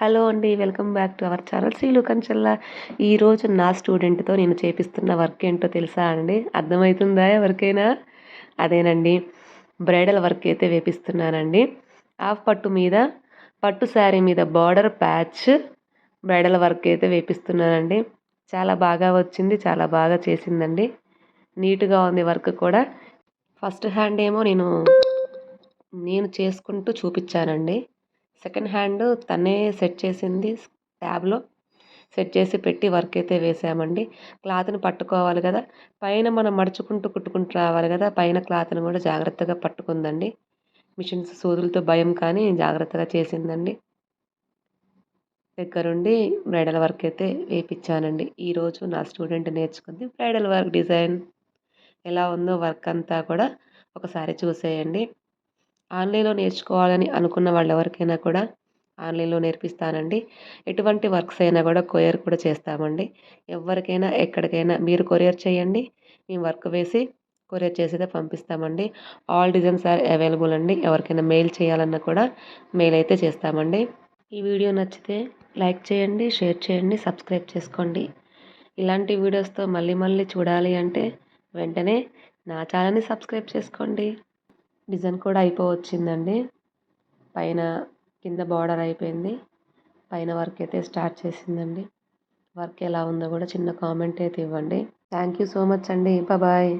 Hello అండి welcome back to our channel. Srilu Kanchella ఈరోజు నా స్టూడెంట్తో నేను చేపిస్తున్న వర్క్ ఏంటో తెలుసా అండి? అర్థమవుతుందా ఎవరికైనా? అదేనండి. బ్రైడల్ వర్క్ అయితే వేపిస్తున్నానండి. హాఫ్ పట్టు మీద పట్టు శారీ మీద బార్డర్ ప్యాచ్ బ్రైడల్ వర్క్ అయితే వేపిస్తున్నానండి. చాలా బాగా వచ్చింది చాలా బాగా చేసిందండి. నీట్గా ఉంది వర్క్ కూడా. ఫస్ట్ హ్యాండ్ ఏమో నేను నేను చేసుకుంటూ చూపించానండి. సెకండ్ హ్యాండ్ తనే సెట్ చేసింది ట్యాబ్లో సెట్ చేసి పెట్టి వర్క్ అయితే వేసామండి. క్లాత్ని పట్టుకోవాలి కదా. పైన మనం మడుచుకుంటూ కుట్టుకుంటూ రావాలి కదా. పైన క్లాత్ని కూడా జాగ్రత్తగా పట్టుకుందండి. మిషన్స్ సూదులతో భయం కానీ జాగ్రత్తగా చేసిందండి. దగ్గరుండి బ్రైడల్ వర్క్ అయితే వేయించానండి ఈరోజు నా స్టూడెంట్ నేర్చుకుంది బ్రైడల్ వర్క్ డిజైన్. ఎలా ఉందో వర్క్ అంతా కూడా ఒకసారి చూసేయండి. ఆన్లైన్లో నేర్చుకోవాలని అనుకున్న వాళ్ళు ఎవరికైనా కూడా ఆన్లైన్లో నేర్పిస్తానండి. ఎటువంటి వర్క్స్ అయినా కూడా కొరియర్ కూడా చేస్తామండి. ఎవరికైనా ఎక్కడికైనా మీరు కొరియర్ చేయండి. మేము వర్క్ వేసి కొరియర్ చేసి పంపిస్తామండి. ఆల్ డిజైన్స్ ఆర్ అవైలబుల్ అండి. ఎవరికైనా మెయిల్ చేయాలన్నా కూడా మెయిల్ అయితే చేస్తామండి. ఈ వీడియో నచ్చితే లైక్ చేయండి షేర్ చేయండి సబ్స్క్రైబ్ చేసుకోండి. ఇలాంటి వీడియోస్తో మళ్ళీ మళ్ళీ చూడాలి అంటే వెంటనే నా ఛానల్ని సబ్స్క్రైబ్ చేసుకోండి. డిజైన్ కూడా అయిపోవచ్చిందండి. పైన కింద బార్డర్ అయిపోయింది. పైన వర్క్ అయితే స్టార్ట్ చేసిందండి. వర్క్ ఎలా ఉందో కూడా చిన్న కామెంట్ అయితే ఇవ్వండి. థ్యాంక్ యూ సో మచ్ అండి. బాయ్